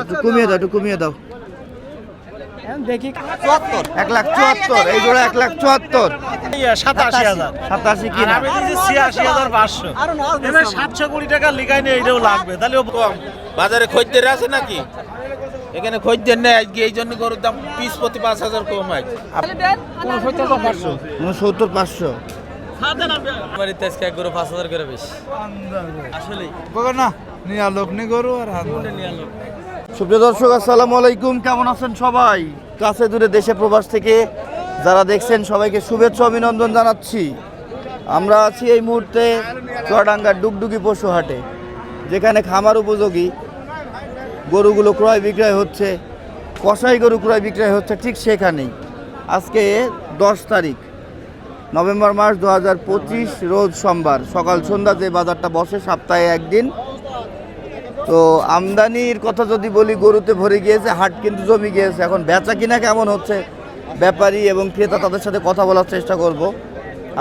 একটু কমিয়ে দাও একটু কমিয়ে দাও। দেখি। এক লাখ চুয়াত্তর এই জোড়া এক লাখ চুয়াত্তর। সাতাশি হাজার। সাতাশি কি আমি ছিয়াশি হাজার পাঁচশো। সাতশো কোটি টাকা লিখাই নিয়ে এটাও লাগবে তাহলে কম। বাজারে খদ্দের আছে নাকি? এখানে খদ্দের নেই আজকে এই জন্য গরুর দাম পিস প্রতি পাঁচ হাজার কম আছে উনসত্তর পাঁচশো। বাড়িতে আজকে এক গরু পাঁচ হাজার করে বেশি। আসলে না নিয়ে লোক নি গরু আর হাত সুপ্রিয় দর্শক আসসালামু আলাইকুম। কেমন আছেন সবাই? কাছে দূরে দেশে প্রবাস থেকে যারা দেখছেন সবাইকে শুভেচ্ছা অভিনন্দন জানাচ্ছি। আমরা আছি এই মুহূর্তে চুয়াডাঙ্গার ডুগডুগি পশু হাটে যেখানে খামার উপযোগী গরুগুলো ক্রয় বিক্রয় হচ্ছে কষাই গরু ক্রয় বিক্রয় হচ্ছে ঠিক সেখানেই। আজকে দশ তারিখ। নভেম্বর মাস দু হাজার পঁচিশ, রোজ সোমবার। সকাল সন্ধ্যা যে বাজারটা বসে, সপ্তাহে একদিন। তো আমদানির কথা যদি বলি, গরুতে ভরে গিয়েছে, হাট কিন্তু জমি গিয়েছে। এখন বেচা কিনা কেমন হচ্ছে, ব্যাপারী এবং ক্রেতা তাদের সাথে কথা বলার চেষ্টা করব।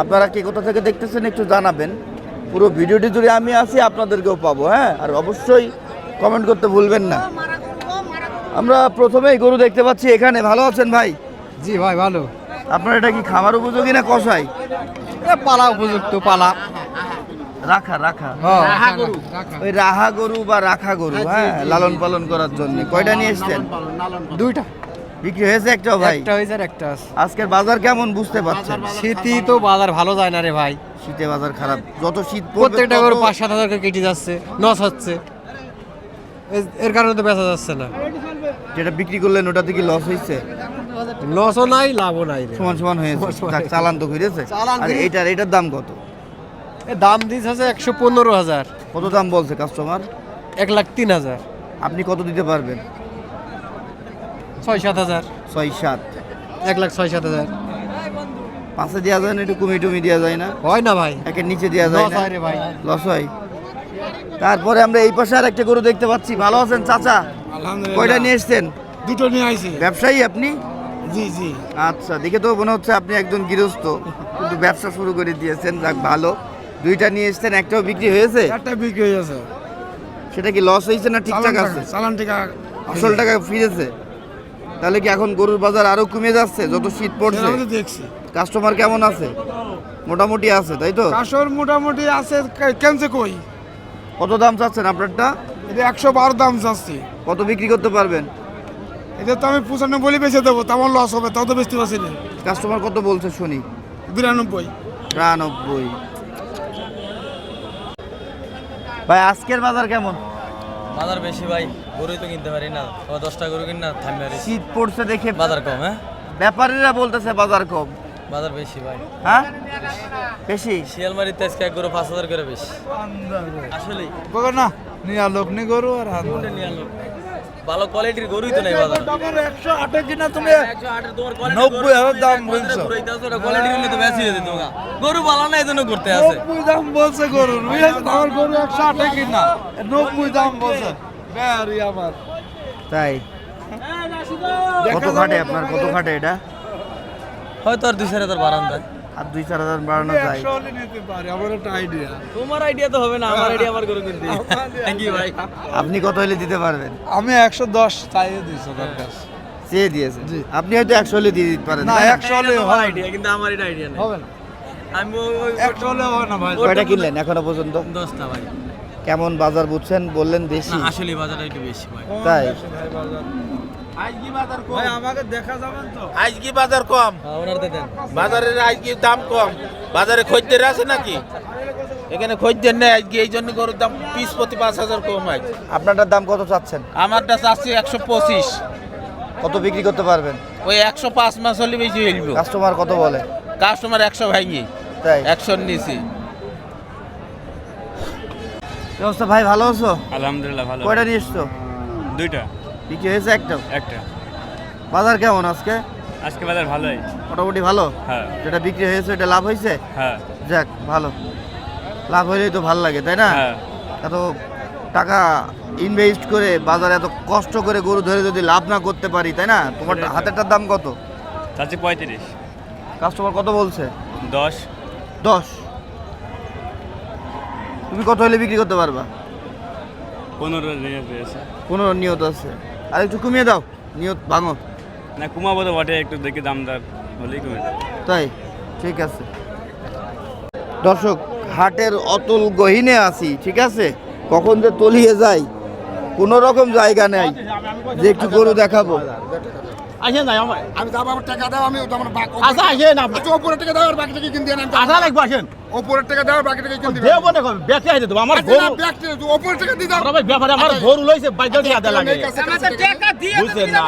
আপনারা কে কোথা থেকে দেখতেছেন একটু জানাবেন। পুরো ভিডিওটি জুড়ে আমি আছি, আপনাদেরকেও পাবো হ্যাঁ? আর অবশ্যই কমেন্ট করতে ভুলবেন না। আমরা প্রথমেই গরু দেখতে পাচ্ছি, এখানে। ভালো আছেন ভাই? জি ভাই, ভালো। আপনার এটা কি খাবার উপযোগী না কষাই পালা উপযুক্ত পালা। রাখা রাখা। হ্যাঁ। ওই রাহা গরু বা রাখা গরু হ্যাঁ লালন পালন করার জন্য। কয়টা নিয়ে এসছেন? দুইটা। বিক্রি হয়েছে একটাও ভাই? একটা হয়েছে আর একটা আজকের বাজার কেমন বুঝতে পারছেন? শীতই তো বাজার ভালো যায় না রে ভাই। শীতে বাজার খারাপ। যত শীত প্রত্যেকটা গরু পাঁচ সাত হাজার করে কেটে যাচ্ছে নস হচ্ছে। এর কারণে তো বেচা যাচ্ছে না। যেটা বিক্রি করলেন ওটাতে কি লস হয়েছে? লসও নাই লাভও নাই সমান সমান হয়েছে। যাক, চালান তো ঘুরেছে চালান আর ঘুরে- এটার এটার দাম কত? এ দাম দিচ্ছে হচ্ছে একশো পনেরো হাজার। কত দাম বলছে কাস্টমার এক লাখ তিন হাজার। আপনি কত দিতে পারবেন? ছয় সাত হাজার। ছয় সাত। এক লাখ ছয় সাত হাজার। পাঁচে দেওয়া যায় না একটু কমি টমি দেওয়া যায় না? হয় না ভাই। একের নিচে দেওয়া যায় লস না? হয় রে ভাই। লস হয়। তারপরে আমরা এই পাশে আর একটা গরু দেখতে পাচ্ছি। ভালো আছেন চাচা? কয়টা নিয়ে এসছেন? দুটো নিয়ে আইছি। ব্যবসায়ী আপনি? জি জি। আচ্ছা দেখে তো মনে হচ্ছে আপনি একজন গৃহস্থ। কিন্তু ব্যবসা শুরু করে দিয়েছেন যাক ভালো। দুইটা নিয়ে এসছেন একটাও বিক্রি হয়েছে? একটা বিক্রি হয়ে গেছে। সেটা কি লস হয়েছে না ঠিকঠাক আছে? চালান টাকা আসল টাকা ফিরেছে? তাহলে কি এখন গরুর বাজার আরও কমে যাচ্ছে? যত শীত পড়ছে? দেখছি। কাস্টমার কেমন আছে? মোটামুটি আছে তাই তো? কাশর মোটামুটি আছে কেমছে কই? কত দাম চাচ্ছেন আপনারটা? এটা একশো বারো দাম যাচ্ছে কত বিক্রি করতে পারবেন? এটা তো আমি পঁচানব্বই বেঁচে দেবো তো আমার লস হবে তাও তো বেচতে পারছি না। কাস্টমার কত বলছে শুনি? বিরানব্বই। তিরানব্বই ভাই আজকের বাজার কেমন? বাজার বেশি ভাই গরুই তো কিনতে পারি না আবার দশটা গরু কিন না থামে শীত পড়ছে দেখে বাজার কম হ্যাঁ? ব্যাপারীরা বলতেছে বাজার কম। বাজার বেশি ভাই। হ্যাঁ? বেশি? শিয়ালমারিতে আজকে এক গরু পাঁচ হাজার করে বেশি। আসলে না নিয়ে লোক নি গরু আর হাত নিয়ে আনলো ভালো কোয়ালিটির গরুই তো নেই বাজার। একশো আটে কিনা তুমি নব্বই হাজার দাম বলছো। কোয়ালিটি হলে তো বেশি হয়ে যেত গরু ভালো না এই জন্য করতে আছে। নব্বই দাম বলছে গরু। আমার গরু একশো আটে কিনা? নব্বই দাম বলছে। ব্যারি আমার। তাই? কত খাটে আপনার? কত খাটে এটা? হয়তো আর দুই চার হাজার বাড়ান যায় আর দুই চার হাজার বাড়ানো যায়। নিতে পারি আমার একটা আইডিয়া তোমার আইডিয়া তো হবে না আমার আইডিয়া আমার কিনতে থ্যাংক ইউ ভাই। আপনি কত হলে দিতে পারবেন? আমি একশো দশ চাইয়ে দিয়েছি ওদের কাছে। চেয়ে দিয়েছে আপনি হয়তো একশো হলে দিয়ে দিতে পারেন। না একশো হলে হবে আইডিয়া কিন্তু আমার এটা আইডিয়া নেই। হবে না। আমি ওই- ওই একশো হলে হবে না ভাই। কয়টা কিনলেন এখনও পর্যন্ত? দশটা ভাই। কেমন বাজার বুঝছেন? বললেন বেশি। আসলে বাজারটা একটু বেশি ভাই। তাই? ভাই আমাকে দেখা যাবেন তো? আজকে বাজার কম। হ্যাঁ, বাজারের আজকে দাম কম। বাজারে খদ্দের আছে নাকি? এখানে খদ্দের নেই আজকে এই জন্য গরুর দাম পিস প্রতি পাঁচ হাজার কম আছে আপনারটার দাম কত চাচ্ছেন? আমারটা চাচ্ছি একশো পঁচিশ। কত বিক্রি করতে পারবেন? ওই একশো পাঁচ মাস হলে বেশি হইব কাস্টমার কত বলে? কাস্টমার একশো ভাঙি। তাই? একশোর নিচে। অবস্থা? ভাই ভালো আছো? আলহামদুলিল্লাহ ভালো। কয়টা নিয়ে এসছো? দুইটা। বিক্রি হয়েছে একটা? একটা। বাজার কেমন আজকে? আজকে বাজার ভালোই। মোটামুটি ভালো? হ্যাঁ। যেটা বিক্রি হয়েছে এটা লাভ হয়েছে? হ্যাঁ। যাক ভালো। লাভ হইলেই তো ভালো লাগে তাই না? হ্যাঁ। এত টাকা ইনভেস্ট করে বাজারে এত কষ্ট করে গরু ধরে যদি লাভ না করতে পারি তাই না? তোমার হাতেরটার দাম কত? চাচ্ছি পঁয়ত্রিশ। কাস্টমার কত বলছে? দশ। দশ। তুমি কত হলে বিক্রি করতে পারবা? পনেরো নিয়ে পেয়েছে। পনেরো নিয়ত আছে। আর একটু কমিয়ে দাও। নিয়ত ভাঙো। না কমাবো তো বটে একটু দেখি দামদার হলেই কমে। তাই? ঠিক আছে। দর্শক হাটের অতুল গহিনে আছি ঠিক আছে? কখন যে তলিয়ে যাই কোনো রকম জায়গা নেই। যে একটু গরু দেখাবো। আসেন না আমার আমি যাব আমার টাকা দাও আমি ওটা আমার বাক আচ্ছা আসেন না ওপরের টাকা দাও আর বাকি টাকা কিনতে আঠা লাগবে আসেন। ওপরের টাকা দাও বাকি টাকা কিনতে দেব না কবে? ব্যাকে আইতে দেবো। আমার আচ্ছা ব্যাকে তো ওপরের টাকা দিয়ে দাও। ভাই ব্যাপারে আমার গরু লইছে বাইক দিয়া আদা লাগে। কাছে টাকা নেই। বুঝছেন না।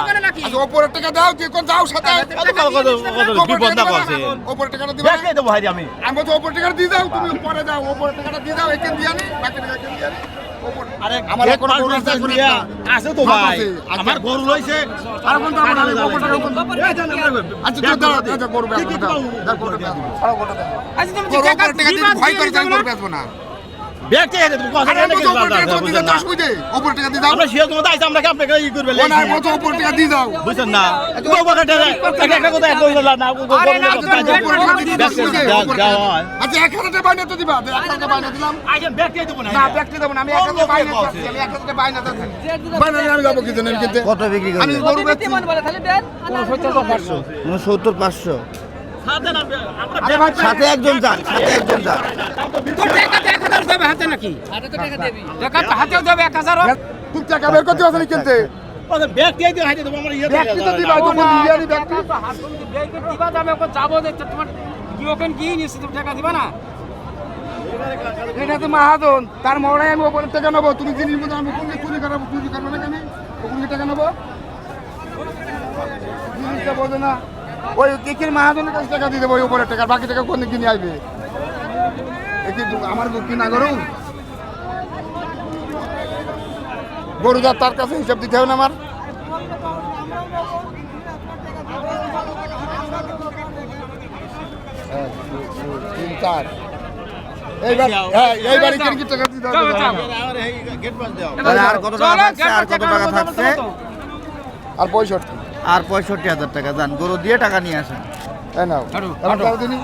আচ্ছা ওপরের টাকা দাও যে কোন যাও সাথে কত কত বিপদ না করছে ওপরের টাকাটা দিবে ব্যাকে দেবো ভাই আমি। আমি তো ওপরের টাকাটা দিয়ে দাও তুমি পরে দাও ওপরের টাকাটা দিয়ে দাও এখান দিয়ে নি বাকি টাকা এখান দিয়া আরে আমার আমার এখনও আছে তো ভাই। আমার গরু লইছে আর কোন দাম না আচ্ছা দাও আচ্ছা গরু বেচবো আচ্ছা তুমি টাকা ভয় করে যাই গরু বেচবো না। কথা টাকা দিয়ে দাও টাকা দিয়ে দাও। আমরা শিয়া তোমাদের আইছে আমরা কি আপনাকে ই করবে টাকা দিয়ে দাও। বুঝছেন না? তুমি একটা কথা না আরে না টাকা দিয়ে দাও আচ্ছা এক হাজার টাকা বাইনা তো দিবা এক হাজার টাকা বাইনা দিলাম। আইছেন ব্যাকে দেবো না। না ব্যাগটি দেবো না আমি এক হাজার টাকা বাইনা দিচ্ছি আমি এক হাজার টাকা বাইনা দিচ্ছি। বাইনা আমি যাব কি জন্য? আমি কিনতে কত বিক্রি আমি গরু বেচছি। সত্তর পাঁচশো। সাথে না আমরা সাথে একজন যান সাথে একজন যান। টাকা বের করতে কিনতে। দেবো আমরা ইয়ে ব্যাগটি তো দিবা মাহাজন তার আমি ওপরে টাকা নেব। তুমি জিনিস মতো আমি কোনকে চুরি করাবো চুরি করব না কেন? ওখানে টাকা নেব। জিনিসটা বোঝে না। ওই কেকের মাহাজনের কাছে টাকা দিয়ে দেবো ওই উপরে টাকা বাকি টাকা কোন কিনে আসবে? একে আমার গরু কিনা গরু গরু যার তার কাছে হিসাব দিতে হবে না আমার। দুই, তিন, চার। এইবার হ্যাঁ এইবার এখানে কি টাকা দিতে হবে। আর কত টাকা থাকছে? আর কত টাকা থাকছে? আর পঁয়ষট্টি। আর পঁয়ষট্টি হাজার টাকা যান গরু দিয়ে টাকা নিয়ে আসেন। এই নাও। এবার দিনি।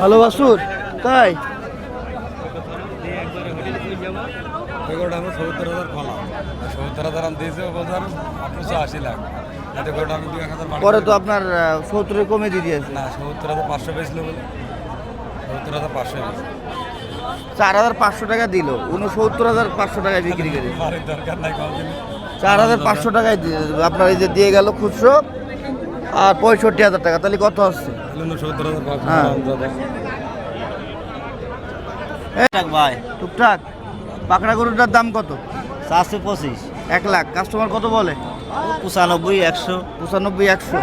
ভালো বাসুর তাই? এগারোটা সত্তর হাজার ফলাম সত্তর হাজার আমি দিয়েছি বলছে আপনার আশি লাখ। পরে তো আপনার সত্তরে কমে দিয়ে দিয়েছে। না সত্তর হাজার পাঁচশো বেচলো বলে। সত্তর হাজার পাঁচশো চার হাজার পাঁচশো টাকা দিল। উনসত্তর হাজার পাঁচশো টাকায় বিক্রি করে চার হাজার পাঁচশো টাকায় দিয়ে আপনার এই যে দিয়ে গেল খুচরো। আর পঁয়ষট্টি হাজার টাকা তাহলে কত আসছে হ্যাঁ। ভাই। টুকটাক? পাকড়া গরুটার দাম কত? চারশো পঁচিশ। এক লাখ। কাস্টমার কত বলে? পঁচানব্বই একশো। পঁচানব্বই একশো।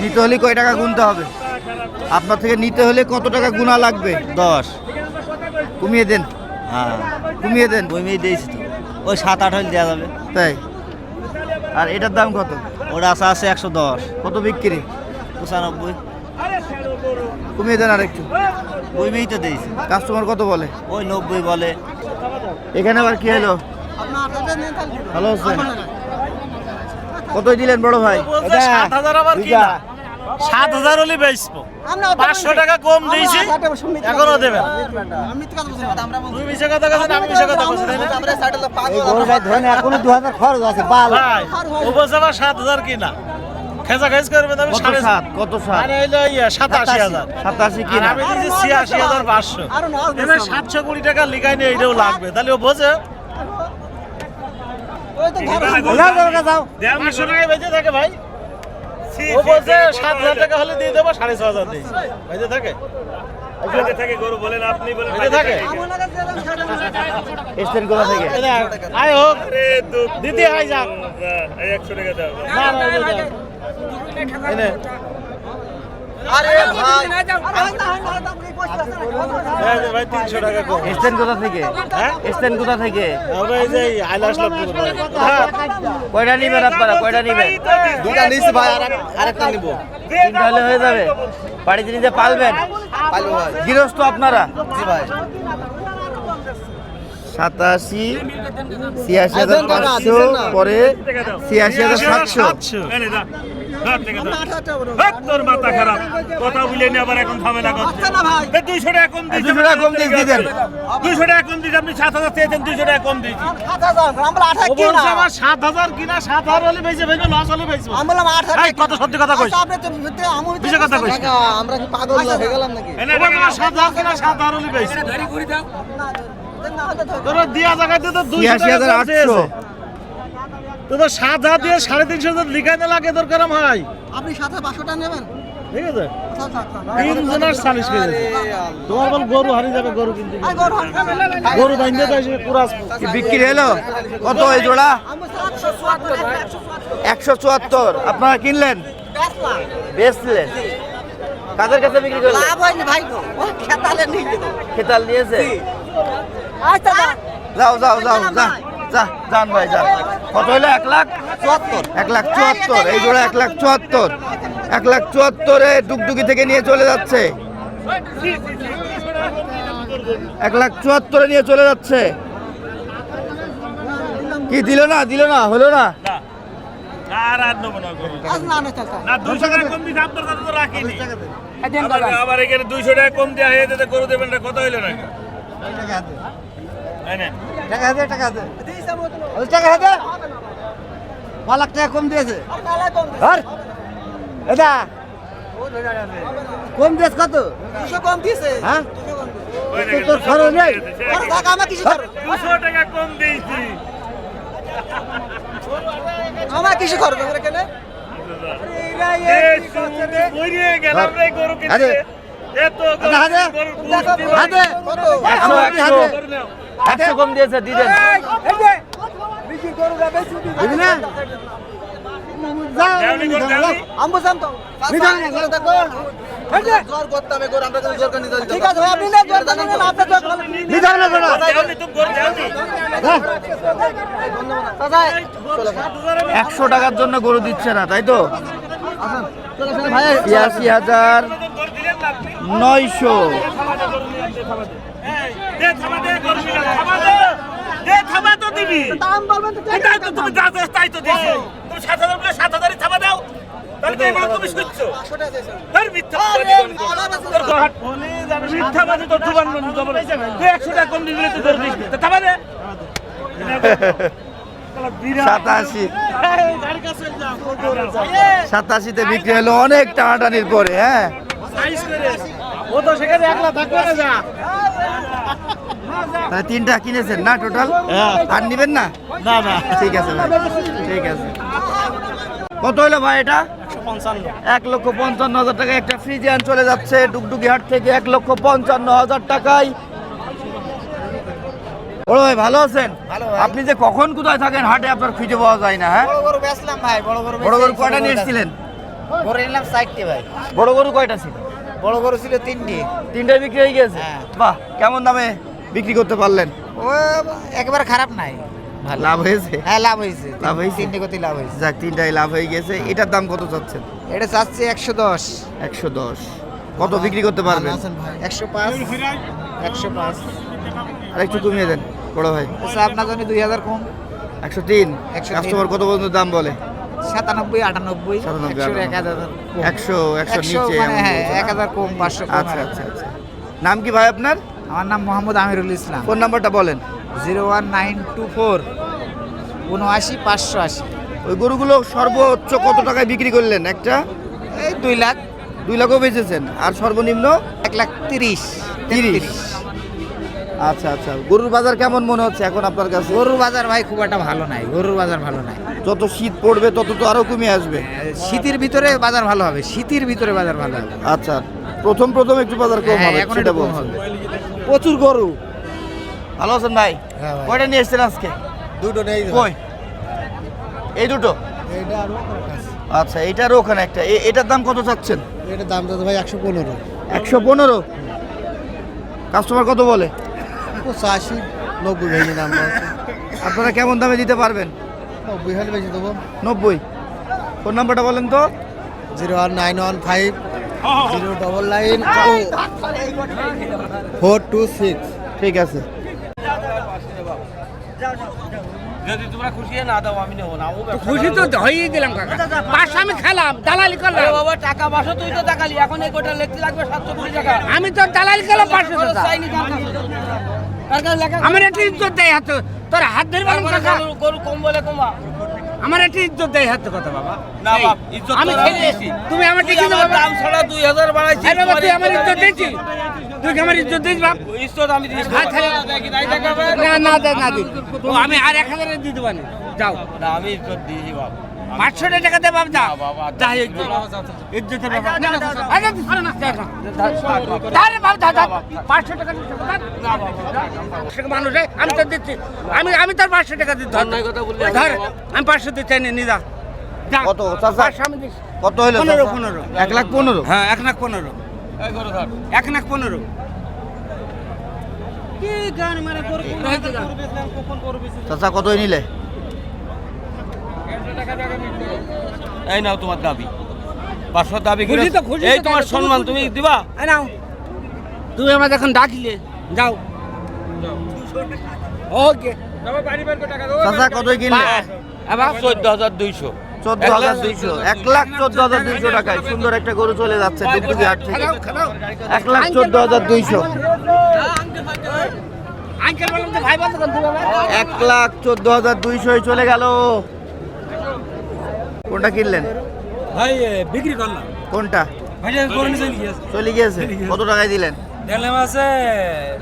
নিতে হলে কয় টাকা গুনতে হবে? আপনার থেকে নিতে হলে কত টাকা গুণা লাগবে? দশ। কমিয়ে দেন। হ্যাঁ। কমিয়ে দেন। বইমেই দিয়েছি তো। ওই সাত আট হলে দেওয়া যাবে। তাই। আর এটার দাম কত? ওটা আছে আছে একশো দশ। কত বিক্রি? পঁচানব্বই। কমিয়ে দেন আর একটু কমিয়েই তো দিয়েছি। কাস্টমার কত বলে? ওই নব্বই বলে। এখানে আবার কি হলো? ভালো আছেন কতই দিলেন বড় ভাই? সাত হাজার হলে বেচবো। পাঁচশো টাকা কম দিয়েছি এখনও দেবে তুমি মিশে কথা কাছে আমি মিশে কথা বলছি তাই এখনও দু হাজার খরচ আছে বাল। ভাই ও বলছে আবার সাত হাজার কিনা? খেঁচা খেঁচ করবে আমি সাড়ে সাত? কত সাত? আরে হইল ইয়ে সাতাশি হাজার। সাতাশি আর আমি দিয়েছি ছিয়াশি হাজার পাঁচশো। এবার সাতশো কুড়ি টাকা লিখাই নিয়ে এটাও লাগবে। তাহলে ও বোঝে। পাঁচশো টাকায় বেঁচে থাকে ভাই। ও বলছে সাত হাজার টাকা হলে দিয়ে দেবো সাড়ে ছ হাজার থাকে? বাইরে গরু বলেন আপনি বলেন বেঁচে থাকে? দিদি আয় যাক। একশো টাকা দাও। ভাই টাকা কম। এসছেন কোথা থেকে? হ্যাঁ? এসছেন কোথা থেকে? আমরা এই যে আইলাস লোক কয়টা নিবেন আপনারা? কয়টা নিবেন? দুটা নিয়েছি ভাই আর আরেকটা নিবো। তিনটা হলে হয়ে যাবে। বাড়িতে নিজে পালবেন? গৃহস্থ আপনারা? সাতাশি ছিয়াশি হাজার পাঁচশো পরে ছিয়াশি হাজার সাতশো। সাতশো এই নে, যা। ধর থেকে তোর মাথা খারাপ। কথা বলে নিয়ে আবার এখন ঝামেলা করছে। দুইশো টাকা কম দিয়েছি দুশো টাকা কম দিয়েছি, দুইশো টাকা কম দিয়েছি আপনি সাত হাজার চেয়েছেন দুইশো টাকা কম দিয়েছি। আমার সাত হাজার কিনা সাত হাজার হলে বেঁচে ভেঙে লস হলে বেঁচে এই, কত সত্যি কথা কইস। মিশে কথা আমরা কি পাগল হয়ে গেলাম নাকি? সাত হাজার কিনা সাত হাজার হলে বেঁচে তোর দিয়া জায়গাতে তো দুইশো ছিয়াশি টাকা হাজার কম আটশো চেয়েছে। তো হাজার দিয়ে সাড়ে তিনশো হাজার লিখাইতে লাগে তোর কেরম হয়? আপনি সাথে পাঁচশো টাকা নেবেন? ঠিক আছে? তিন জনের সালিশ তোমার বল গরু হারিয়ে যাবে গরু কিনতে গরু বাইন্দে তো এসে বিক্রি হলো? কত এই জোড়া? একশো চুয়াত্তর। আপনারা কিনলেন? বেচলেন। কাদের কাছে বিক্রি করলেন? লাভ হয়নি ভাই খেতালে নিয়ে খেতাল নিয়েছে? আচ্ছা যাও যাও যাও যা যান ভাই যান। কত হলো এক লাখ? চুয়াত্তর। এক লাখ চুয়াত্তর। এই জোড়া এক লাখ চুয়াত্তর। এক লাখ চুয়াত্তরে ডুগডুগি থেকে নিয়ে চলে যাচ্ছে। এক লাখ চুয়াত্তরে নিয়ে চলে যাচ্ছে। কি দিল না? দিল না? হলো না? আবার- এখানে দুইশো টাকা কম দেওয়া হয়ে যেতে দেবেন না কত হইল না। টাকা দে টাকা দে। টাকা দে। ছ লাখ টাকা কম দিয়েছে। আর এটা কম দিয়েছে কত? দুশো কম দিয়েছে। হ্যাঁ? তোর খরচ নেই। টাকা আমার কিছু খরচ দুশো টাকা কম দিয়েছি। আমার কিছু খরচ আমার এখানে এ, তুমি বইরে গেলাম রে গরু কিনতে। হাতে। হাতে। হাতে। একশো কম দিয়েছে দিলেন দিবি না দেওনি গরু, দেওনি। আমবো সাম তো বিধান না করে দেখো জোর করতে হবে গরু আমরা জোর করে নিতে ঠিক আছে আপনি না। জোর করতে না আপনি জোর করতে বিধান না করে দেওনি, তুমি গরু দেওনি। একশো টাকার জন্য গরু দিচ্ছে না তাই তো? ভাই ছিয়াশি হাজার? নয়শো। দে, গরু নিয়ে আসতে, থামা দে। দে, থামা দে, গরু নিয়ে আস, থামা দে। দে, থামা তো দিবি। দাম বলবেন তো এটাই তো তুমি যা চাস তাই তো দিছো। তুমি সাত হাজার বলে সাত হাজারই থামা দাও। তাহলে তো এগুলো তুমি শুনছো। ধর মিথ্যাবাদী গরু। তোর ঘাট। মিথ্যাবাদী তোর দুবার নুন জবর। তুই একশো টাকা কম দিবি তুই গরু দিস না। থামা দে। সাতাশি এই, গাড়ির কাছে যাও। সাতাশিতে বিক্রি হলো অনেক টানাটানির পরে হ্যাঁ সাইজ করে। ও তো সেখানে একলা থাকবে না যা। তিনটা কিনেছেন না টোটাল আর নিবেন না? না না। ঠিক আছে ভাই ঠিক আছে। কত হলো ভাই এটা? এক লক্ষ পঞ্চান্ন হাজার টাকা। একটা ফ্রিজিয়ান চলে যাচ্ছে ডুগডুগি হাট থেকে এক লক্ষ পঞ্চান্ন হাজার টাকায়। বড় ভাই ভালো আছেন? আপনি যে কখন কোথায় থাকেন হাটে আপনার খুঁজে পাওয়া যায় না হ্যাঁ? বড় বড় ভাই বড় বড় বড় গরু কয়টা নিয়ে এসেছিলেন? বড় নিলাম সাইডটি ভাই। বড় গরু কয়টা ছিল? বড় গরু ছিল তিনটি। তিনটায় বিক্রি হয়ে গেছে? হ্যাঁ। বাহ কেমন দামে বিক্রি করতে পারলেন? ও একেবারে খারাপ নাই। লাভ হয়েছে? হ্যাঁ লাভ হয়েছে। লাভ হয়েছে? তিনটে কত লাভ হয়েছে। যাক তিনটাই লাভ হয়ে গেছে। এটার দাম কত চাচ্ছেন? এটা চাচ্ছি একশো দশ। একশো দশ। কত বিক্রি করতে পারবেন? একশো পাঁচ। একশো পাঁচ। আর একটু কমিয়ে দেন বড় ভাই। আচ্ছা আপনার জন্য দুই হাজার কম। একশো তিন। 103 কাস্টমার কত পর্যন্ত দাম বলে? সাতানব্বই আটানব্বই একশো এক হাজার একশো একশো মানে হ্যাঁ এক হাজার কম পাঁচশো আচ্ছা আচ্ছা আচ্ছা। নাম কি ভাই আপনার? আমার নাম মোহাম্মদ আমিরুল ইসলাম। ফোন নাম্বারটা বলেন। Zero one nine two four উনআশি পাঁচশো আশি। ওই গরুগুলো সর্বোচ্চ কত টাকায় বিক্রি করলেন? একটা? এই দুই লাখ। দুই লাখও বেচেছেন। আর সর্বনিম্ন? এক লাখ তিরিশ। তিরিশ। আচ্ছা আচ্ছা। গরুর বাজার কেমন মনে হচ্ছে এখন আপনার কাছে? গরুর বাজার ভাই খুব একটা ভালো নাই গরুর বাজার ভালো নাই। যত শীত পড়বে তত তো আরও কমে আসবে। শীতের ভিতরে বাজার ভালো হবে শীতের ভিতরে বাজার ভালো হবে। আচ্ছা প্রথম প্রথম একটু বাজার কম হ্যাঁ, হবে এখন সেটা একটু কম হবে। প্রচুর গরু। ভালো আছেন ভাই? হ্যাঁ। কয়টা নিয়ে এসেছেন আজকে? দুটো নেই কই? এই দুটো? আচ্ছা এইটারও ওখানে একটা। এ- এটার দাম কত চাচ্ছেন? এটার দাম তো ভাই একশো পনেরো। একশো পনেরো? কাস্টমার কত বলে? পঁচাশি নব্বই ভেঙে দাম আপনারা কেমন দামে দিতে পারবেন? নব্বই হলে বেশি দেবো। নব্বই। ফোন নাম্বারটা বলেন তো। Zero one nine one five zero double nine four two six. ঠিক আছে। যদি তোমরা খুশি না দাও আমি নেব না। খুশি তো হয়েই দিলাম কাকা। পাঁচশো আমি খেলাম দালালি করলাম। বাবা টাকা পাঁচশো তুই তো টাকালি এখন এই গোটা লিখতে লাগবে সাতশো কুড়ি টাকা। আমি তো দালালি করলাম পাঁচশো টাকা। চাইনি আমার একটা ইজ্জত দেয় হাত তোর হাত ধরে গরু- কম বলে কমা আমার একটা ইজ্জত দেয় হাত কথা বাবা। না বাপ ইজ্জত আমি দিয়েছি। তুমি আমার টিকিট আমার দাম ছাড়া দুই হাজার বাড়াইছিস আরে বাবা তুই আমার ইজ্জত ইজ্জত তুই আমার ইজ্জত দিস বাপ? ইজ্জত আমি দেখাবে? না না না দি আমি আর এক হাজারে দিয়ে দেবো না যাও। না আমি ইজ্জত দিয়েছি বাপ। পাঁচশো টাকা দে বাপ যা ইজ্জতের ব্যাপার আরে বাপ পাঁচশো টাকা মানুষ আমি তো দিচ্ছি আমি আমি তোর পাঁচশো টাকা দিচ্ছি ধর কথা আমি পাঁচশো দিচ্ছি নি নি যা যা। কত কত হইল পনেরো পনেরো এক লাখ পনেরো হ্যাঁ এক লাখ পনেরো এক লাখ পনেরো চাচা কতই নিলে এই নাও তোমার দাবি। পাঁচশো দাবি করে এই তোমার সম্মান তুমি দিবা? নাও। তুমি আমার এখন ডাকলে যাও। ওকে। চাচা কতই কিনলে? আবার চোদ্দ হাজার দুইশো। চোদ্দ হাজার দুইশো। এক লাখ চোদ্দ হাজার দুইশো টাকায় সুন্দর একটা গরু চলে যাচ্ছে হাট থেকে। এক লাখ চোদ্দ হাজার দুইশো। এক লাখ চোদ্দ হাজার চলে গেল। কোনটা কিনলেন? ভাই বিক্রি করলাম। কোনটা? ভাই চলে গিয়েছে। চলে গিয়েছে? কত টাকায় দিলেন? দেখলাম আছে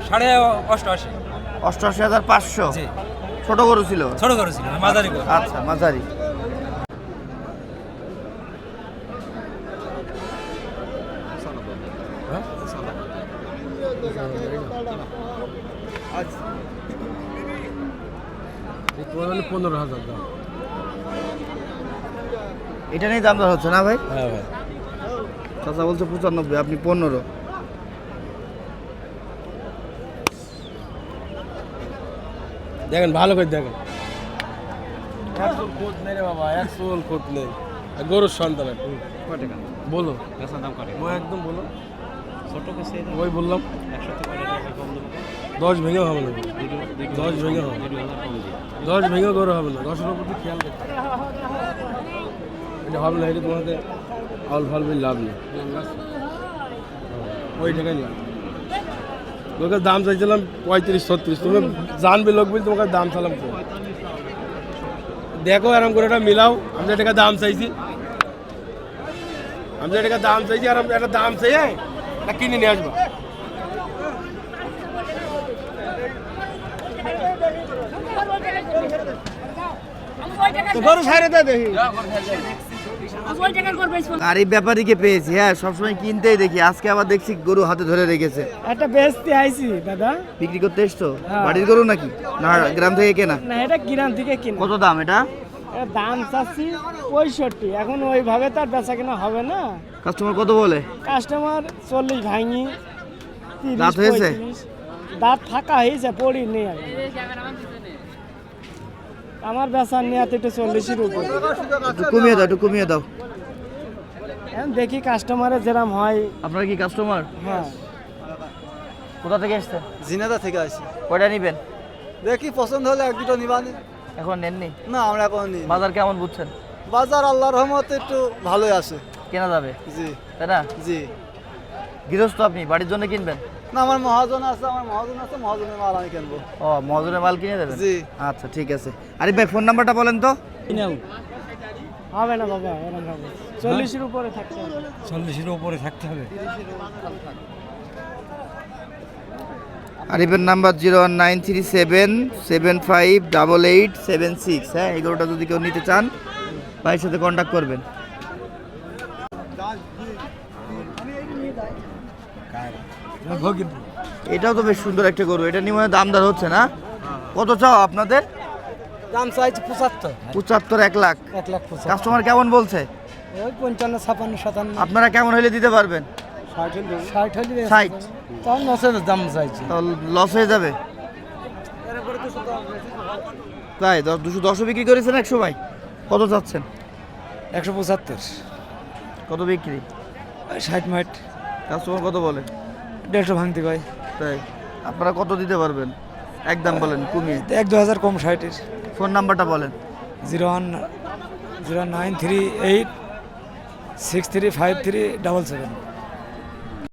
সাড়ে অষ্টআশি। অষ্টআশি হাজার পাঁচশো? জি। ছোট গরু ছিল? ছোট করেছিল মাঝারি করে আচ্ছা মাঝারি। পনেরো হাজার দাম। এটা নিয়ে দাম দর হচ্ছে না ভাই? হ্যাঁ ভাই। চাচা বলছে পঁচানব্বই আপনি পনেরো। দেখেন ভালো করে দেখেন। একশো খোঁজ নেই রে বাবা একশো খোঁজ নেই। আর গরুর সন্তান একটু বলো। ও একদম বলো। ওই বললাম। দশ ভেঙে হবে না। দশ ভেঙে হবে। দশ ভেঙে গরু হবে না। দশের উপর দিয়ে খেয়াল করতে এটা হবে না এটা তোমাকে আউল ফাল বলে লাভ নেই। ওই টাকাই লাভ লোকের দাম চাইছিলাম পঁয়ত্রিশ ছত্রিশ। তুমি জানবে লোক বলে তোমাকে দাম চালাম দেখো এরকম করে এটা মিলাও আমি যে টাকা দাম চাইছি। আমি যে টাকা দাম চাইছি আর একটা দাম চাই এটা কিনে নিয়ে আসব। গরু ছাড়ে দে দেখি। গাড়ি ব্যাপারীকে পেয়েছি হ্যাঁ সবসময় কিনতেই দেখি। আজকে আবার দেখছি গরু হাতে ধরে রেখেছে। একটা বেচতে আইছি দাদা। বিক্রি করতে এসছো? হ্যাঁ। বাড়ির গরু নাকি? না গ্রাম থেকে কেনা? না এটা গ্রাম থেকে কিনা। কত দাম এটা? দাম চাচ্ছি পঁয়ষট্টি। এখন ওইভাবে তার বেচা কেনা হবে না। কাস্টমার কত বলে? কাস্টমার চল্লিশ ভাঙি দাঁত হয়েছে? দাঁত ফাঁকা হয়েছে পড়ি নেই। আমার বেচা নিয়ে একটু চল্লিশের উপরে। একটু কমিয়ে দাও একটু কমিয়ে দাও। এখন দেখি কাস্টমারের যেরাম হয়। আপনার কি কাস্টমার হ্যাঁ। কোথা থেকে এসছেন জিনাদা থেকে আসি। কয়টা নিবেন? দেখি পছন্দ হলে এক দুটো নিবানি এখন নেননি? না আমরা এখন নিই বাজার কেমন বুঝছেন? বাজার আল্লাহর রহমতে একটু ভালোই আছে। কেনা যাবে? জি। তাই না? জি। গৃহস্থ আপনি বাড়ির জন্য কিনবেন? না আমার মহাজন আছে আমার মহাজন আছে মহাজনের মাল আমি কিনবো। ও মহাজনের মাল কিনে দেবেন? জি। আচ্ছা ঠিক আছে। আরে ভাই ফোন নাম্বারটা বলেন তো। হবে না বাবা এরকম হবে চল্লিশের উপরে থাকতে হবে। চল্লিশের উপরে থাকতে হবে? আরিফের number zero one nine three seven seven five double eight seven six হ্যাঁ এগুলোটা যদি কেউ নিতে চান ভাইয়ের সাথে কন্ট্যাক্ট করবেন। এটাও তো বেশ সুন্দর একটা গরু। এটা নিয়ে দাম দর হচ্ছে না? কত চাও আপনাদের? দাম চাইছে পঁচাত্তর। পঁচাত্তর এক লাখ। এক লাখ কাস্টমার কেমন বলছে? ওই পঞ্চান্ন ছাপান্ন সাতান্ন। আপনারা কেমন হলে দিতে পারবেন? ষাট হলে ষাট হলে ষাট। তাও নশো দাম চাইছে। লস হয়ে যাবে? তাই দশ দুশো দশও বিক্রি করেছেন এক সময়? কত চাচ্ছেন? একশো পঁচাত্তর। কত বিক্রি? ষাট মাইট। কাস্টমার কত বলে? দেড়শো ভাঙতে কয়। তাই? আপনারা কত দিতে পারবেন? একদম বলেন কমিয়ে এক দু হাজার কম ষাটের। ফোন নাম্বারটা বলেন। Zero one zero nine three eight six three five three double seven.